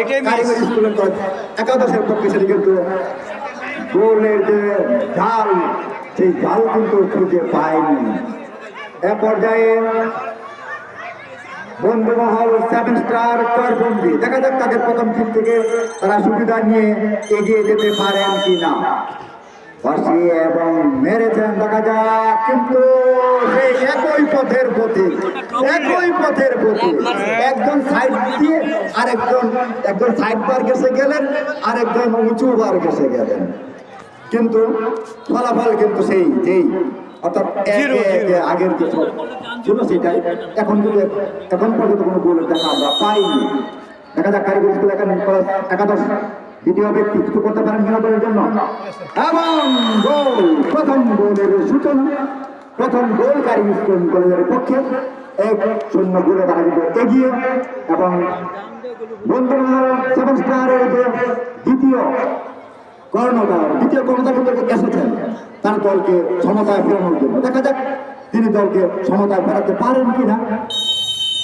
এটাই স্কুলের একাদশের পক্ষে সেটি কিন্তু গোলের যে জাল সেই জাল কিন্তু খুঁজে পায়নি। এ পর্যায়ে বন্ধুমহল সেভেন স্টার চরবন্দি দেখা যাক তাদের প্রথম টিম থেকে তারা সুবিধা নিয়ে এগিয়ে যেতে পারেন কি না ফাঁসি এবং মেরেছেন, দেখা যাক। কিন্তু সেই একই পথের পথে একই পথের পথে একজন সাইড দিয়ে আরেকজন একজন সাইড বার গেছে গেলেন আরেকজন উঁচু বার গেছে গেলেন। কিন্তু ফলাফল কিন্তু সেই যেই অর্থাৎ আগের যে ছিল সেটাই। এখন কিন্তু এখন পর্যন্ত কোনো গোলের দেখা আমরা পাইনি। দেখা যাক কারিগরি স্কুল একাদশ দ্বিতীয় ব্যক্তি কিছু করতে পারেন কিনা দলের জন্য। এবং গোল প্রথম গোলের সূচনা প্রথম গোল কারিগরি স্কুল কলেজের পক্ষে এক শূন্য গোলে কিন্তু এগিয়ে এবং বন্ধুরা সেভেন স্টারের দ্বিতীয় কর্ণধার দ্বিতীয় কর্ণধার কিন্তু এসেছেন। তার দলকে সমতায় ফেরানোর জন্য। দেখা যাক তিনি দলকে সমতায় ফেরাতে পারেন কিনা।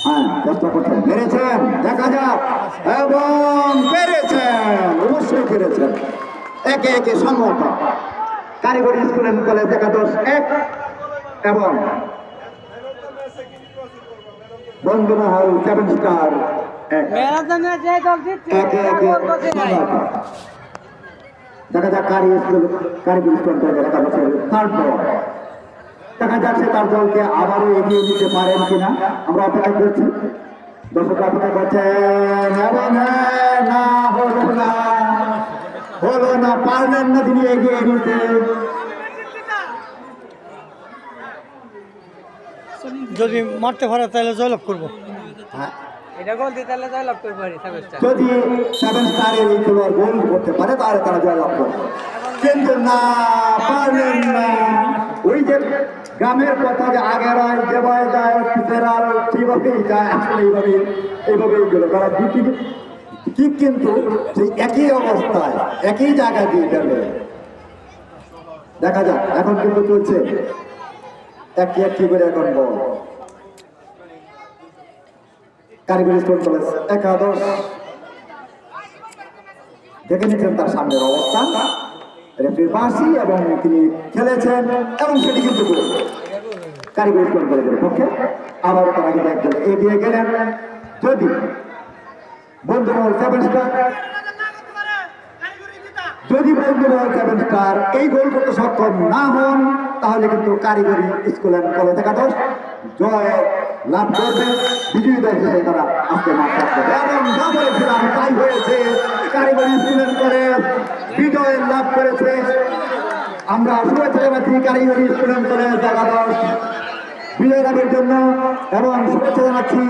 হ্যাঁ চেষ্টা করছেন পেরেছেন। দেখা যাক। এবং পেরেছেন। অবশ্যই পেরেছেন। একে একে সমতা। কারিগরি স্কুল অ্যান্ড কলেজ একাদশ এক এবং বন্ধুমহল সেভেন স্টার এক ম্যারাথনে যে দল জিতছে একে তারা একে গোল করতে নাই। সমতা। দেখা যাক কারি কারিগরি স্কুল কলেজ একাদশের থার্ড বল দেখা যাচ্ছে। তার দলকে আবারও এগিয়ে নিতে পারেন কিনা। আমরা অপেক্ষা করছি। দর্শক অপেক্ষা করছেন না হলো না। হলো না পারলেন না তিনি এগিয়ে নিতে। যদি মারতে পারে তাহলে জয়লাভ করব। হ্যাঁ, এটা গোল দিতে হলে জয় লাভ করতে পারি যদি সেভেন স্টারের এই খেলোয়াড় গোল করতে পারে তাহলে তারা জয়লাভ করবে। কিন্তু না পারলেন না। ওই যে গ্রামের কথা যে আগের আয় যেভাবে যায় ফেরাল সেইভাবেই যায় আসলে এইভাবে এইভাবেই গেল। কারণ দুটি ঠিক কিন্তু সেই একই অবস্থায় একই জায়গা দিয়ে গেলে দেখা যাক এখন কিন্তু চলছে। একটি একটি করে এখন বল? কারিগরি স্কুল, কলেজ, একাদশ। দেখে নিচ্ছেন তার সামনের অবস্থান রেফারির বাঁশি এবং তিনি খেলেছেন, এবং সেটি কিন্তু কারিগরি স্কুল, কলেজের পক্ষে আবার তারা কিন্তু একজন এগিয়ে গেলেন। যদি বন্ধুমহল সেভেন স্টার যদি বন্ধুমহল সেভেন স্টার এই গোল করতে সক্ষম না হন তাহলে কিন্তু কারিগরি স্কুল অ্যান্ড কলেজ একাদশ জয় লাভ করবে। বিজয়ী দল হিসেবে তারা আজকে মাঠ রাখবে এবং যা বলেছিলাম তাই হয়েছে। কারিগরি স্কুল অ্যান্ড কলেজ বিজয় লাভ করেছে। আমরা শুভেচ্ছা জানাচ্ছি কারিগরি স্কুল অ্যান্ড কলেজ একাদশ বিজয় লাভের জন্য এবং শুভেচ্ছা জানাচ্ছি